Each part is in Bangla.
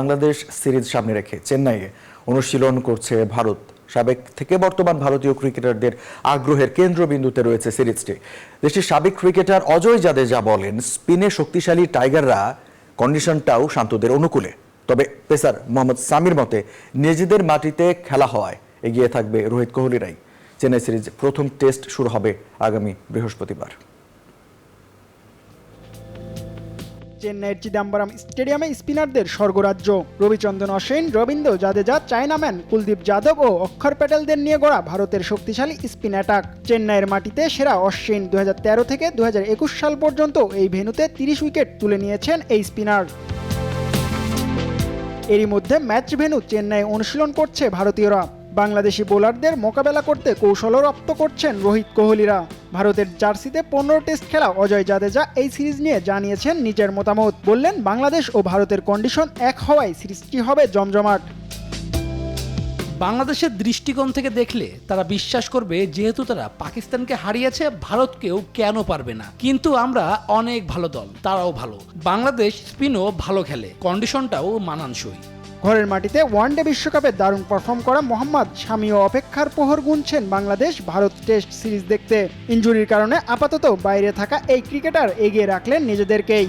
বাংলাদেশ সিরিজ সামনে রেখে চেন্নাইয়ে অনুশীলন করছে ভারত। সাবেক থেকে বর্তমান ভারতীয় ক্রিকেটারদের আগ্রহের কেন্দ্রবিন্দুতে রয়েছে সিরিজটি। দেশটির সাবেক ক্রিকেটার অজয় জাদেজা বলেন, স্পিনে শক্তিশালী টাইগাররা কন্ডিশনটাও শান্তদের অনুকূলে। তবে পেসার মোহাম্মদ সামির মতে, নিজেদের মাটিতে খেলা হওয়ায় এগিয়ে থাকবে রোহিত কোহলিরাই। চেন্নাই সিরিজ প্রথম টেস্ট শুরু হবে আগামী বৃহস্পতিবার। চেন্নাইয়ের চিদাম্বরম স্টেডিয়ামে স্পিনারদের স্বর্গরাজ্য। রবিচন্দ্রন অশ্বিন, রবীন্দ্র জাদেজা, চায়নাম্যান কুলদীপ যাদব ও অক্ষর প্যাটেলদের নিয়ে গড়া ভারতের শক্তিশালী স্পিন অ্যাটাক। চেন্নাইয়ের মাটিতে সেরা অশ্বিন দু হাজার তেরো থেকে দুহাজার একুশ সাল পর্যন্ত এই ভেন্যুতে তিরিশ উইকেট তুলে নিয়েছেন এই স্পিনার। এরই মধ্যে ম্যাচ ভেনু চেন্নাই অনুশীলন করছে ভারতীয়রা। বাংলাদেশি বোলারদের মোকাবেলা করতে কৌশলও রপ্ত করছেন রোহিত কোহলিরা। ভারতের জার্সিতে পনেরো টেস্ট খেলা অজয় জাদেজা এই সিরিজ নিয়ে জানিয়েছেন নিজের মতামত। বললেন, বাংলাদেশ ও ভারতের কন্ডিশন এক হওয়ায় সিরিজটি হবে জমজমাট। বাংলাদেশের দৃষ্টিকোণ থেকে দেখলে তারা বিশ্বাস করবে, যেহেতু তারা পাকিস্তানকে হারিয়েছে, ভারতকেও কেন পারবে না। কিন্তু আমরা অনেক ভালো দল, তারাও ভালো। বাংলাদেশ স্পিনও ভালো খেলে কন্ডিশনটাও মানানসই। ঘরের মাটিতে ওয়ানডে বিশ্বকাপে দারুণ পারফর্ম করা মোহাম্মদ শামিও অপেক্ষার প্রহর গুনছেন বাংলাদেশ ভারত টেস্ট সিরিজ দেখতে। ইনজুরির কারণে আপাতত বাইরে থাকা এই ক্রিকেটার এগিয়ে রাখলেন নিজেদেরকেই।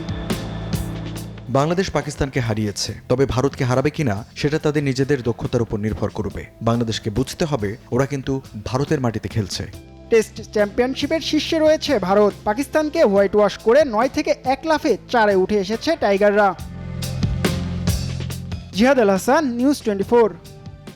বাংলাদেশ পাকিস্তানকে হারিয়েছে তবে ভারতকে হারাবে কিনা সেটা তাদের নিজেদের দক্ষতার উপর নির্ভর করবে। বাংলাদেশকে বুঝতে হবে ওরা কিন্তু ভারতের মাটিতে খেলছে। টেস্ট চ্যাম্পিয়নশিপের শীর্ষে রয়েছে ভারত। পাকিস্তানকে হোয়াইট ওয়াশ করে নয় থেকে এক লাফে চারে উঠে এসেছে টাইগাররা। জিহাদ আল হাসান নিউজ টোয়েন্টি